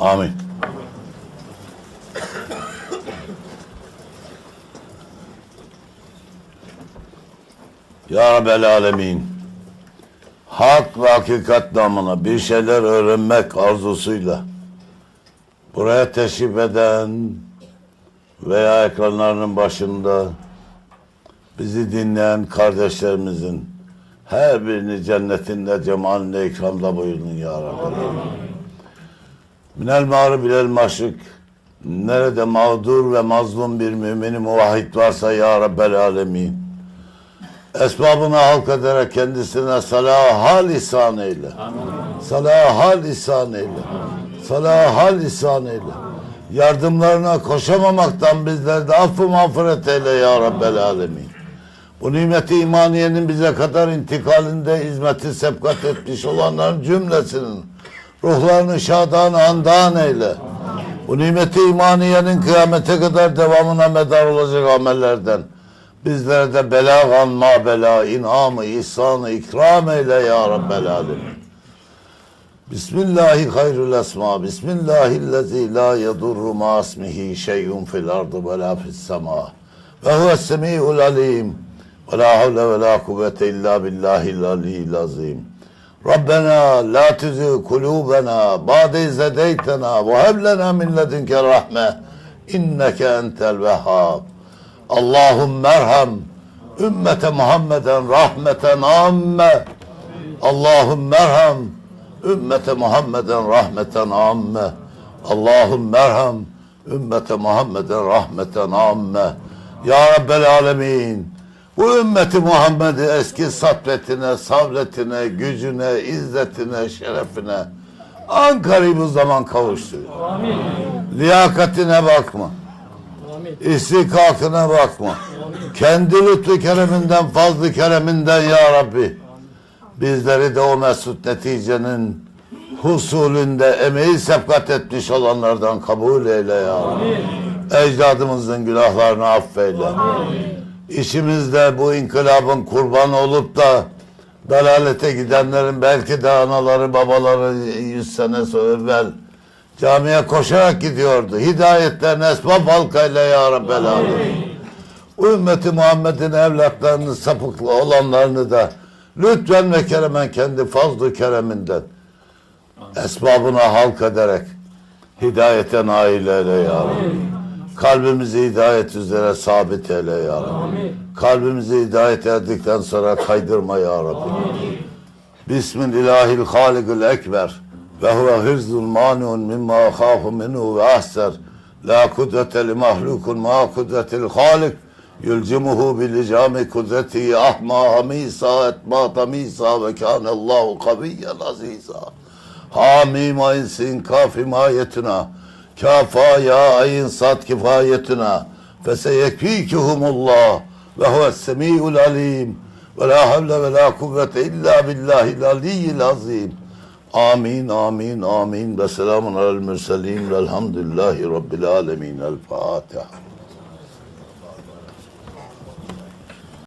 Amin. Ya Rabbel Alemin. Hak ve hakikat namına bir şeyler öğrenmek arzusuyla buraya teşrif eden veya ekranlarının başında bizi dinleyen kardeşlerimizin her birini cennetinde cemalinde ikramda buyurun ya Rabbi. Minel mağrib ilel maşrik nerede mağdur ve mazlum bir mümini muvahhid varsa ya Rabbel alemin esbabını halk ederek kendisine salaha lisan eyle. Salaha lisan eyle. Salaha lisan eyle. Yardımlarına koşamamaktan bizleri de affı mağfiret eyle ya Rabbel alemin. Bu nimeti imaniyenin bize kadar intikalinde hizmeti sebkat etmiş olanların cümlesinin ruhlarını şadan andan eyle. Bu nimeti imaniyenin kıyamete kadar devamına medar olacak amellerden. Bizlere de belagan ma bela, inamı, ihsanı, ikram eyle ya Rabbel alemin. Bismillahi hayrul esma. Bismillahillezî la yedurru ma ismihi şey'un fil ardı ve la fis sema. Ve huves semi'ul alim. Ve la havle ve la kuvvete illa billahil aliyyil azim. Rabbena la tuzigh kulubena ba'de iz hedeytena ve heb lena min ledunke rahme inneke entel vehhab. Allahümme erham ümmete Muhammeden rahmeten amme. Allahümme erham ümmete Muhammeden rahmeten amme. Allahümme erham ümmete Muhammeden rahmeten amme. Ya Rabbel alemin. Bu ümmeti Muhammed'i eski satvetine, savletine, gücüne, izzetine, şerefine an karibu zaman kavuştur. Liyakatine bakma. İstikakına bakma. Kendi lütfu kereminden, fazlı kereminden ya Rabbi. Bizleri de o mesut neticenin husulünde emeği sebkat etmiş olanlardan kabul eyle ya Rabbi. Ecdadımızın günahlarını affeyle. İşimizde bu inkılabın kurbanı olup da dalalete gidenlerin belki de anaları babaları yüz sene evvel camiye koşarak gidiyordu. Hidayetlerine esbab halkayla ya Rabbel ümmeti Muhammed'in evlatlarını sapıklı olanlarını da lütfen ve keremen kendi fazlı kereminden esbabına halk ederek hidayete nail eyle ya Rabbi. Kalbimizi hidayet üzere sabit eyle ya Rabbi. Kalbimizi hidayet erdikten sonra kaydırma ya Rabbi. Bismillahil halikul ekber. Ve huve hırzul maniun mimma akhafu minhu ve ahser. La kudrete li mahlukun ma kudretil halik yulcimuhu bil icami kudreti ahma hamisa etma tamisa ve kânallahu kaviyyen aziza Hamim ayın sin kaf himayetuna kafa ya ayın sat kifayetuna feseyekfikihumullah ve huves semi'ul alim ve la havle ve la kuvvete illa billahil aliyyil azim Amin, amin, amin. Ve selamun alel mürselin. Velhamdülillahi Rabbil alemin. El Fatiha.